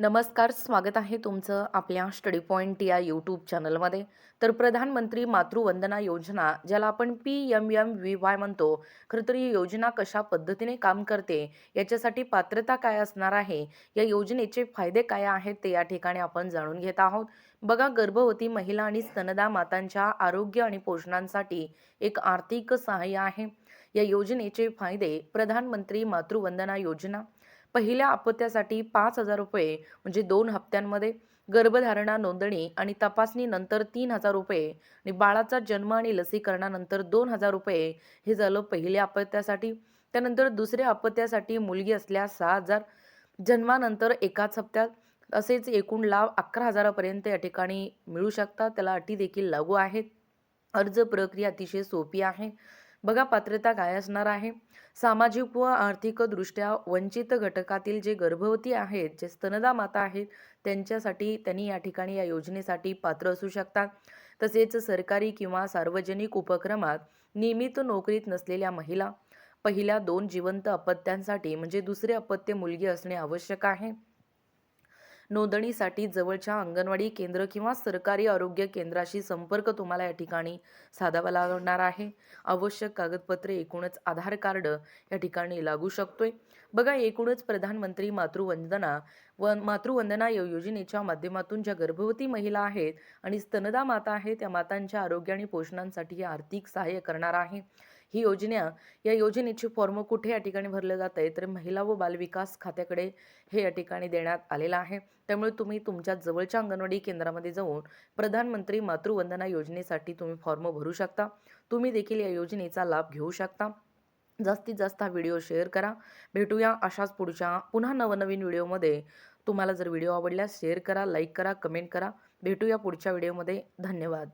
नमस्कार स्वागत आहे तुमचं आपल्या स्टडी पॉईंट या यूट्यूब चॅनलमध्ये. तर प्रधानमंत्री मातृवंदना योजना ज्याला आपण P M M V Y म्हणतो खरं तर ही योजना कशा पद्धतीने काम करते याच्यासाठी पात्रता काय असणार आहे या योजनेचे फायदे काय आहेत ते या ठिकाणी आपण जाणून घेत आहोत. बघा गर्भवती महिला आणि स्तनदा मातांच्या आरोग्य आणि पोषणांसाठी एक आर्थिक सहाय्य आहे. या योजनेचे फायदे प्रधानमंत्री मातृवंदना योजना पहिल्या अपत्यासाठी पाच हजार रुपये म्हणजे दोन हप्त्यांमध्ये गर्भधारणा नोंदणी आणि तपासणीनंतर तीन हजार रुपये आणि बाळाचा जन्म आणि लसीकरणानंतर दोन हजार रुपये हे झालं पहिल्या अपत्यासाठी त्यानंतर दुसऱ्या अपत्यासाठी मुलगी असल्यास सहा हजार जन्मानंतर एकाच हप्त्यात असेच एकूण लाभ अकरा हजारापर्यंत या ठिकाणी मिळू शकतात. त्याला अटी देखील लागू आहेत. अर्ज प्रक्रिया अतिशय सोपी आहे. बघा पात्रता काय असणार आहे? सामाजिक व आर्थिकदृष्ट्या वंचित घटकातील जे गर्भवती आहेत जे स्तनदा माता आहेत त्यांच्यासाठी त्यांनी या ठिकाणी या योजनेसाठी पात्र असू शकतात. तसेच सरकारी किंवा सार्वजनिक उपक्रमात नियमित नोकरीत नसलेल्या महिला पहिल्या दोन जिवंत अपत्यांसाठी म्हणजे दुसरे अपत्य मुलगी असणे आवश्यक आहे. नोंदणीसाठी जवळच्या अंगणवाडी केंद्र किंवा सरकारी आरोग्य केंद्राशी संपर्क तुम्हाला या ठिकाणी साधावा लागणार आहे. आवश्यक कागदपत्रे एकूणच आधार कार्ड या ठिकाणी लागू शकतोय. बघा एकूणच प्रधानमंत्री मातृवंदना व मातृवंदना या योजनेच्या माध्यमातून ज्या गर्भवती महिला आहेत आणि स्तनदा माता आहेत त्या मातांच्या आरोग्य आणि पोषणांसाठी हे आर्थिक सहाय्य करणार आहे. ही योजना या योजनेचे फॉर्म कुठे या ठिकाणी भरलं जात आहे तर महिला व बालविकास खात्याकडे हे या ठिकाणी देण्यात आलेलं आहे. त्यामुळे तुम्ही तुमच्या जवळच्या अंगणवाडी केंद्रामध्ये जाऊन प्रधानमंत्री मातृवंदना योजनेसाठी तुम्ही फॉर्म भरू शकता. तुम्ही देखील या योजनेचा लाभ घेऊ शकता. जास्तीत जास्त हा व्हिडिओ शेअर करा. भेटूया अशाच पुढच्या पुन्हा नवनवीन व्हिडिओमध्ये. तुम्हाला जर व्हिडिओ आवडल्यास शेअर करा लाईक करा कमेंट करा. भेटूया पुढच्या व्हिडिओमध्ये. धन्यवाद.